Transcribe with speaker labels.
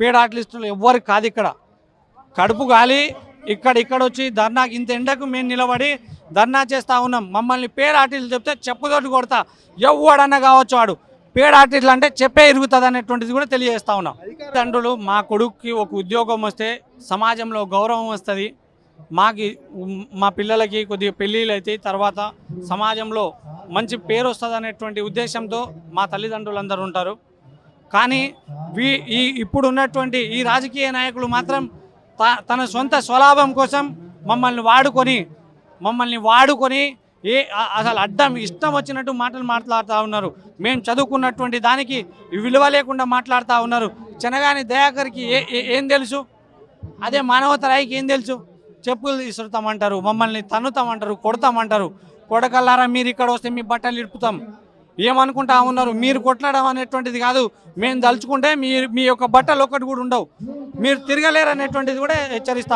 Speaker 1: పేడ్ ఆర్టిస్టులు ఎవ్వరు కాదు ఇక్కడ. కడుపు గాలి ఇక్కడ ఇక్కడ వచ్చి ధర్నా ఇంత ఎండకు మేము నిలబడి ధర్నా చేస్తూ ఉన్నాం. మమ్మల్ని పేడ్ ఆర్టిస్టులు చెప్తే చెప్పుతోటి కొడతా. ఎవడన్నా కావచ్చు వాడు. పేడ్ ఆర్టిస్టులు అంటే చెప్పే ఇరుగుతుంది అనేటువంటిది కూడా తెలియజేస్తా ఉన్నాం. తండ్రులు మా కొడుకుకి ఒక ఉద్యోగం వస్తే సమాజంలో గౌరవం వస్తుంది. మాకి మా పిల్లలకి కొద్దిగా పెళ్ళిళ్ళు అవుతాయి తర్వాత సమాజంలో మంచి పేరు వస్తుంది అనేటువంటి ఉద్దేశంతో మా తల్లిదండ్రులు ఉంటారు. కానీ వీ ఈ ఇప్పుడున్నటువంటి ఈ రాజకీయ నాయకులు మాత్రం త- తన సొంత స్వలాభం కోసం మమ్మల్ని వాడుకొని మమ్మల్ని వాడుకొని ఏ అసలు అడ్డం ఇష్టం వచ్చినట్టు మాటలు మాట్లాడుతూ ఉన్నారు. మేము చదువుకున్నటువంటి దానికి విలువ లేకుండా మాట్లాడుతూ ఉన్నారు. చెనగాని దయాకర్కి ఏ ఏం తెలుసు? అదే మానవతరాయికి ఏం తెలుసు? చెప్పులు తీసుకుతామంటారు మమ్మల్ని తన్నుతామంటారు కొడతామంటారు. కొడకల్లారా మీరు ఇక్కడ వస్తే మీ బట్టలు ఇడుపుతాం ఏమనుకుంటా ఉన్నారు? మీరు కొట్లాడడం అనేటువంటిది కాదు. మేము దలుచుకుంటే మీ మీ యొక్క బట్టలు ఒక్కటి కూడా ఉండవు. మీరు తిరగలేరు అనేటువంటిది కూడా హెచ్చరిస్తా